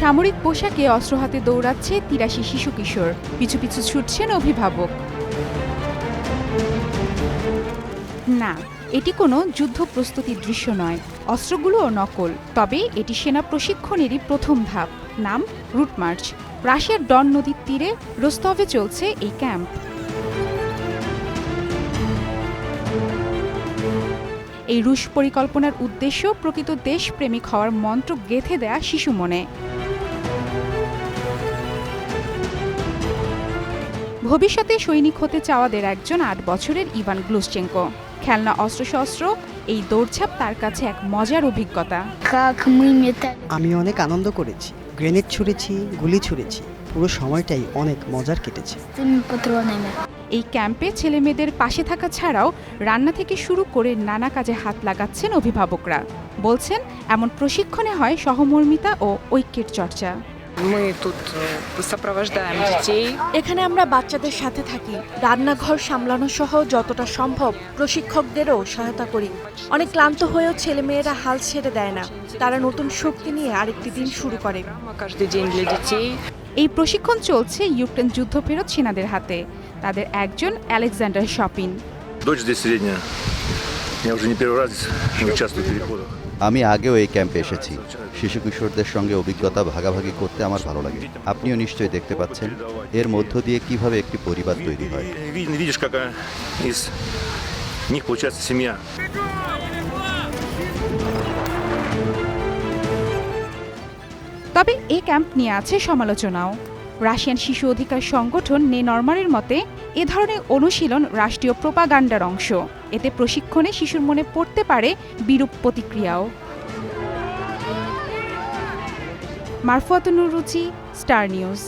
সামরিক পোশাকে অস্ত্র হাতে দৌড়াচ্ছে তিরাশি শিশু কিশোর। পিছু পিছু ছুটছেন অভিভাবক। না, এটি কোনো যুদ্ধ প্রস্তুতির দৃশ্য নয়। অস্ত্রগুলোও নকল, তবে এটি সেনা প্রশিক্ষণেরই প্রথম ধাপ। নাম রুট মার্চ রাশিয়ার ডন নদীর তীরে রোস্তভে চলছে এই ক্যাম্প। এই রুশ পরিকল্পনার উদ্দেশ্য প্রকৃত দেশপ্রেমিক হওয়ার মন্ত্র গেঁথে দেয়া শিশু মনে। ভবিষ্যতে সৈনিক হতে চাওয়াদের একজন আট বছরের ইভান গ্লুসচেঙ্কো খেলনা অস্ত্রশস্ত্র এই দৌড়ছাপ তার কাছে এক মজার অভিজ্ঞতা। আমি অনেক আনন্দ করেছি গ্রেনেড ছুঁড়েছি গুলি ছুঁড়েছি পুরো সময়টাই অনেক মজার কেটেছে। এই ক্যাম্পে ছেলেমেয়েদের পাশে থাকা ছাড়াও রান্না থেকে শুরু করে নানা কাজে হাত লাগাচ্ছেন অভিভাবকরা। বলছেন এমন প্রশিক্ষণে হয় সহমর্মিতা ও ঐক্যের চর্চা। এখানে আমরা বাচ্চাদের সাথে থাকি। রান্নাঘর সামলানো সহ যতটা সম্ভব প্রশিক্ষকদেরও সহায়তা করি। অনেক ক্লান্ত হয়েও ছেলে মেয়েরা হাল ছেড়ে দেয় না। তারা নতুন শক্তি নিয়ে আরেকটি দিন শুরু করে। Программа Каждый день для детей. এই প্রশিক্ষণ চলছে ইউক্রেন যুদ্ধফেরত সেনাদের হাতে তাদের একজন আলেকজান্ডার শপিন Дочь здесь средняя. Я уже не первый раз здесь участвую в переходах. আমি আগেও এই ক্যাম্পে এসেছি শিশু কিশোরদের সঙ্গে অভিজ্ঞতা ভাগাভাগি করতে আমার ভালো লাগে আপনিও নিশ্চয়ই দেখতে পাচ্ছেন এর মধ্য দিয়ে কিভাবে একটি পরিবার তৈরি হয় И ви- видишь, как а, из них получается семья. তবে এ ক্যাম্প নিয়ে আছে সমালোচনাও। রাশিয়ান শিশু অধিকার সংগঠন নে নরমারের মতে, এ ধরনের অনুশীলন রাষ্ট্রীয় প্রোপাগান্ডার অংশ। এতে প্রশিক্ষণে শিশুর মনে পড়তে পারে বিরূপ প্রতিক্রিয়াও। মারফুয়াতুনুর রুচি স্টার নিউজ।